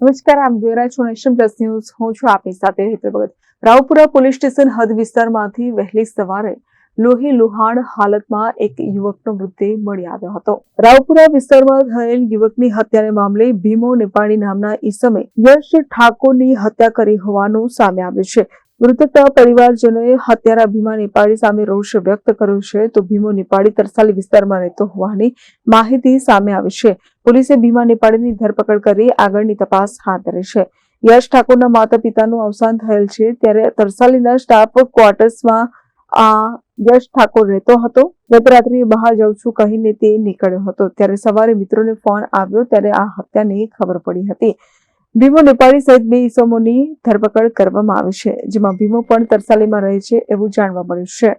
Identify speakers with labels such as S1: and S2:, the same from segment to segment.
S1: નમસ્કાર આમ જોઈ રહ્યા છો નેશન પ્લસ ન્યૂઝ. હું છું આપની સાથે હેતલ ભગત. રાવપુરા પોલીસ સ્ટેશન હદ વિસ્તારમાંથી વહેલી સવારે લોહી લુહાણ હાલતમાં એક યુવકનો મૃતદેહ મળી આવ્યો હતો. રાવપુરા વિસ્તારમાં થયેલ યુવકની હત્યાને મામલે ભીમો નેપાળી નામના ઈસમે યશ ઠાકોરની હત્યા કરી હોવાનું સામે આવ્યું છે. મૃતકના પરિવારજનોએ હત્યારા ભીમા નેપાળી સામે રોષ વ્યક્ત કર્યો છે, તો ભીમો નેપાળી તરસાલી વિસ્તારમાં રહેતો હોવાની માહિતી સામે આવી છે. પોલીસે ભીમા નેપાળીની ધરપકડ કરી આગળની તપાસ હાથ ધરી છે. યશ ઠાકોરના માતા પિતાનું અવસાન થયેલ છે ત્યારે તરસાલીના સ્ટાફ ક્વાર્ટર્સમાં આ યશ ઠાકોર રહેતો હતો. ગત બહાર જાઉં છું કહીને તે નીકળ્યો હતો. ત્યારે સવારે મિત્રોને ફોન આવ્યો ત્યારે આ હત્યાની ખબર પડી હતી. ભીમો નેપાળી સહિત બે ઈસમોની ધરપકડ કરવામાં આવી છે, જેમાં ભીમો પણ તરસાલીમાં રહે છે એવું જાણવા મળ્યું છે.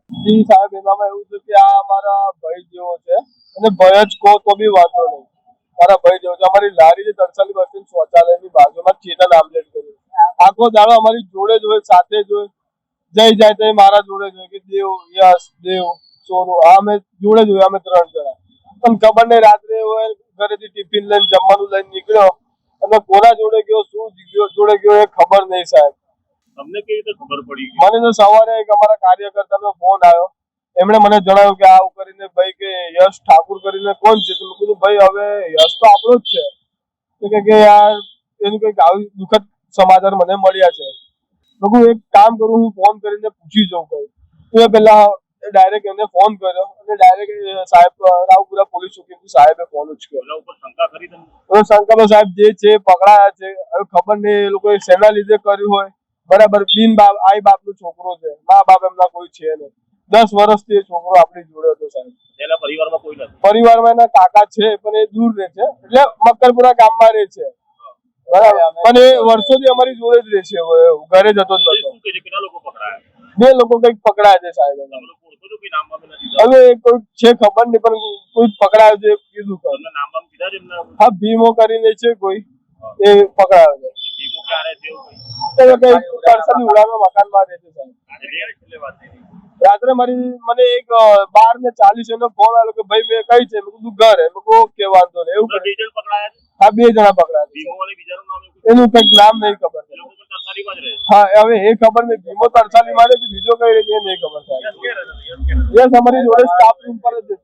S2: સાહેબ એવું છે કે આ અમારા ભાઈ જેવો છે અને ભય જ કહો તો બી વાંધો નહીં. મારા ભાઈ જેવો છે. અમારી લારી જે તરસાલી બસ્તી શૌચાલયની બાજુમાં ચેતન આમલેટ કર્યું આખો દાડો અમારી જોડે જ હોય સાથે જ હોય. જઈ જાય તો મારા જોડે જ હોય કે દેવ યસ દેવ સોનુ આ અમે જોડે જ હોય અમે ત્રણ જણા. પણ ખબર નહીં રાત્રે હોય ઘરેથી ટિફિન લઈને જમવાનું લઈને નીકળ્યો. અને કોના જોડે ગયો શું જોડે ગયો એ ખબર નહીં સાહેબ.
S3: તમને કેવી રીતે ખબર પડી
S2: મને તો સવારે એક અમારા કાર્યકર્તાનો ફોન આવ્યો. એમણે મને જણાવ્યું કે આ ભાઈ કે યશ ઠાકુર કરીને કોણ છે તો મેં કીધું ભાઈ હવે યશ તો આપણો જ છે. તો કે કે યાર એનું કંઈક આવી દુઃખદ સમાચાર મને મળ્યા છે. મેં એક કામ કરું હું ફોન કરીને પૂછી જાઉં કઈ. તો એ પેલા ડાયરેક્ટ એને ફોન કર્યો અને ડાયરેક્ટ સાહેબ રાવપુરા પોલીસ ચોકી સાહેબે ફોન ઉચક્યો
S3: શંકા કરી તમે?
S2: સાહેબ જે છે પકડાયા છે. હવે ખબર નહીં એ લોકોએ શેના લીધે કર્યું હોય? બરાબર બિન બાપ આઈ બાપનો છોકરો છે. મા બાપ એમના કોઈ છે નહીં. દસ વર્ષથી એ છોકરો આપણી જોડે હતો સાહેબ.
S3: એના પરિવારમાં કોઈ નથી.
S2: પરિવારમાં એના કાકા છે પણ એ દૂર રહે છે. એટલે મક્કરપુરા ગામમાં રહે છે. બરાબર. પણ એ વર્ષોથી અમારી જોડે જ રહે છે ઘરે જતો જ હતો. બે લોકો કંઈક પકડાયા છે સાહેબ હવે કોઈ છે ખબર નહીં પણ કોઈ પકડાયો છે કીધું હા ભીમો કરીને છે કોઈ. એ પકડાયો છે.
S3: ભીમો ક્યારે થયો કઈ?
S2: મકાનમાં રહે છે સાહેબ. રાત્રે મારી મને એક બાર ને ચાલીસ એનો ફોન આવ્યો કે ભાઈ મેં કઈ છે. મેં કીધું ઘર. મેં કીધું ઓકે વાંધો નહીં. એવું
S3: બે જણ પકડાયા
S2: હા બે જણા પકડાયા? એનું કંઈક નામ નહીં ખબર. હા હવે એ ખબર નહીં. ભીમો તરસાલી મારે છે બીજો કઈ રહે એ નહીં ખબર સાહેબ.
S3: એ?
S2: યસ અમારી જોડે સ્ટાફ રૂમ પર જ છે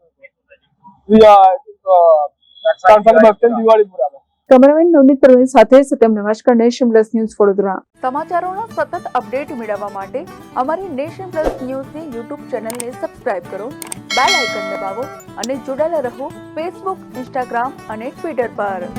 S2: Tarsali bus stand
S1: cameraman Navneet Parveen સાથે સત્યમ નમસ્કાર. Nation Plus News Vadodara. સમાચારોના સતત અપડેટ મેળવવા માટે અમારી નેશન પ્લસ ન્યૂઝની યુટ્યુબ ચેનલને સબસ્ક્રાઇબ કરો, બેલ આઇકન દબાવો અને જોડાયેલા રહો ફેસબુક, ઇન્સ્ટાગ્રામ અને ટ્વિટર પર.